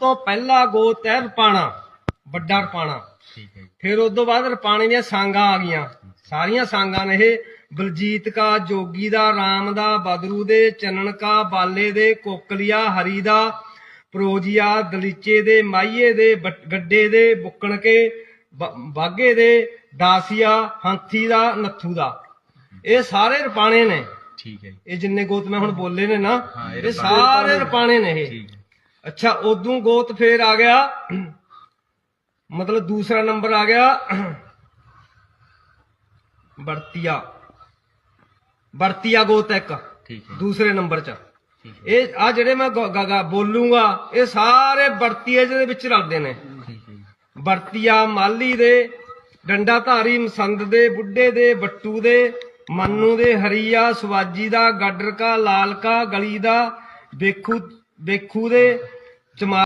ਤੋਂ ਪਹਿਲਾ ਗੋਤ ਹੈ ਰਪਾਣਾ ਵੱਡਾ ਰਪਾਣਾ ਠੀਕ ਹੈ ਫਿਰ ਉਸ ਤੋਂ ਬਾਅਦ ਰਪਾਣੇ ਦੀਆਂ ਸਾਂਗਾਂ ਆ ਗਈਆਂ। ਸਾਰੀਆਂ ਸਾਂਗਾਂ ਨੇ ਇਹ ਬਲਜੀਤ ਕਾ ਜੋਗੀ ਦਾ ਰਾਮ ਦਾ ਬਦਰੂ ਦੇ ਚੰਨਣ ਕਾ ਬਾਲੇ ਦੇ ਕੋਕਲੀਆ ਹਰੀ ਦਾ ਪ੍ਰੋਜੀਆ ਦਲੀਚੇ ਦੇ ਮਾਈਏ ਦੇ ਗੱਡੇ ਦੇ ਬੁੱਕਣ ਕੇ ਬਾਗੇ ਦੇ ਦਾਸੀਆ ਹੰਥੀ ਦਾ ਨੱਥੂ ਦਾ। ਇਹ ਸਾਰੇ ਰਪਾਣੇ ਨੇ। ਠੀਕ ਹੈ ਇਹ ਜਿੰਨੇ ਗੋਤ ਮੈਂ ਹੁਣ ਬੋਲੇ ਨੇ ਨਾ ਇਹ ਸਾਰੇ ਰਪਾਣੇ ਨੇ ਇਹ। ਅੱਛਾ ਉਦੋਂ ਗੋਤ ਫੇਰ ਆ ਗਿਆ। ਮਤਲਬ ਦੂਸਰਾ ਨੰਬਰ ਆ ਗਿਆ। ਵਰਤੀਆ। ਵਰਤੀਆ ਗੋਤ ਇੱਕ। ਠੀਕ ਹੈ। ਦੂਸਰੇ ਨੰਬਰ 'ਚ। ਇਹ ਆ ਜਿਹੜੇ ਮੈਂ ਬੋਲੂੰਗਾ ਇਹ ਸਾਰੇ ਵਰਤੀਏ ਦੇ ਵਿੱਚ ਰਲਦੇ ਨੇ। ਵਰਤੀਆ ਮਾਲੀ ਦੇ ਡੰਡਾ ਧਾਰੀ ਮਸੰਦ ਦੇ ਬੁੱਢੇ ਦੇ ਬੱਟੂ ਦੇ ਮੰਨੂ ਦੇ ਹਰੀਆ ਸਵਾਜੀ ਦਾ ਗਾਡਰ ਕਾ ਲਾਲ ਕਾ ਗਲੀ ਦਾ ਵੇਖੂ ਵੇਖੂ ਦੇ ਚਮਾ